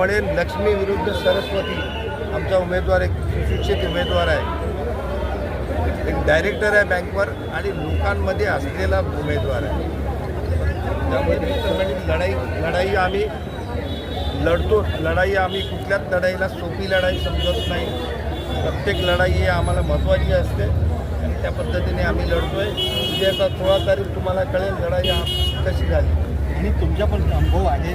म्हणेन लक्ष्मी विरुद्ध सरस्वती आमचा उमेदवार एक सुशिक्षित उमेदवार आहे. एक डायरेक्टर आहे बँकवर आणि लोकांमध्ये असलेला उमेदवार आहे. त्यामुळे लढाई लढाई आम्ही लढतो. लढाई आम्ही कुठल्याच लढाईला सोपी लढाई समजत नाही. प्रत्येक लढाई ही आम्हाला महत्त्वाची असते. आणि त्या पद्धतीने आम्ही लढतोय. उद्याचा सोळा तारीख तुम्हाला कळेल लढाई कशी झाली. आणि तुमच्या पण अनुभव आहे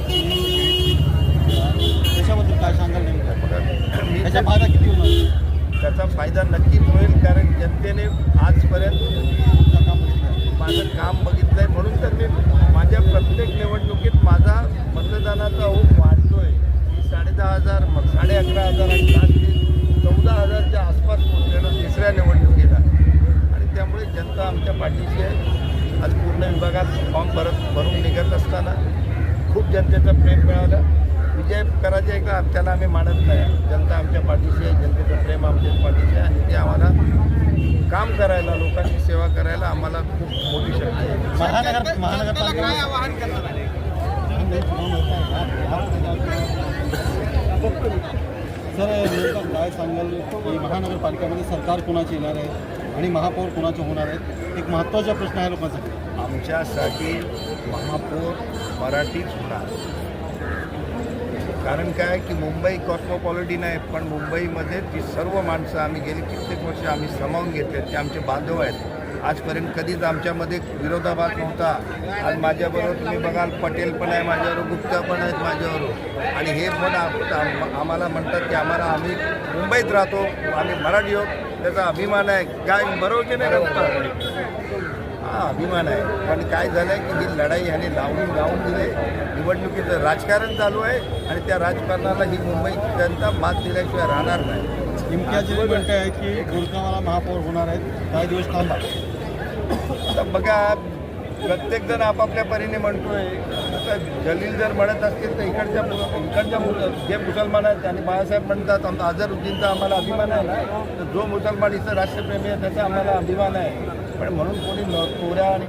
त्याच्याबद्दल काय सांगाल नेमकं मी त्याचा फायदा किती होणार? त्याचा फायदा नक्कीच होईल कारण जनतेने आजपर्यंत माझं काम बघितलं आहे म्हणून तर मी माझ्या प्रत्येक निवडणुकीत माझा मतदानाचा ओघ वाढतोय. मी साडेदहा हजार मग साडे अकरा हजार आणि चौदा हजारच्या आसपास पोहोचलेलो तिसऱ्या निवडणुकीला आणि त्यामुळे जनता आमच्या पाठीशी आहे. आज पूर्ण विभागात फॉर्म भरत भरून निघत असताना खूप जनतेचं प्रेम मिळालं. विजय करायचे आहे का? त्याला आम्ही मानत नाही. जनता आमच्या पाठीशी आहे जनतेचं प्रेम आमच्या पाठीशी आहे आणि ते आम्हाला काम करायला लोकांची सेवा करायला आम्हाला खूप मोठी शक्ती आहे. महानगर महानगरपालिका सर नेमकं काय सांगाल की महानगरपालिकेमध्ये सरकार कोणाचे येणार आहे आणि महापौर कोणाचे होणार आहेत? एक महत्त्वाचा प्रश्न आहे लोकांसाठी. आमच्यासाठी महापौर मराठीच होणार. कारण काय की मुंबई कॉस्मोपॉलिटिन आहे पण मुंबईमध्ये ती सर्व माणसं आम्ही गेली. कित्येक वर्ष आम्ही सामावून घेतले. ते आमचे बांधव आहेत. आजपर्यंत कधीच आमच्यामध्ये विरोधाभास नव्हता. आज माझ्याबरोबर तुम्ही बघाल पटेल पण आहे माझ्याबरोबर गुप्ता पण आहेत माझ्याबरोबर. आणि हे पण आम्हाला म्हणतात की आम्हाला आम्ही मुंबईत राहतो आम्ही मराठी आहोत. त्याचा अभिमान आहे. काय बरोबर की नाही हा अभिमान आहे. पण काय झालं आहे की ही लढाई ह्याने लावून लावून दिले. निवडणुकीचं राजकारण चालू आहे आणि त्या राजकारणाला ही मुंबईची जनता मात दिल्याशिवाय राहणार नाही. इम्तियाज म्हणत आहे की गुरगावाला महापौर होणार आहेत. काही दिवस थांबा. आता बघा प्रत्येकजण आपापल्या परीने म्हणतोय. आता जलील जर म्हणत असतील तर इकडच्या इकडच्या जे मुसलमान आहेत आणि बाळासाहेब म्हणतात आमचा अझरुद्दीनचा आम्हाला अभिमान आहे. ना तर जो मुसलमान इथं राष्ट्रप्रेमी आहे त्याचा आम्हाला अभिमान आहे. पण म्हणून कोणी न- आणि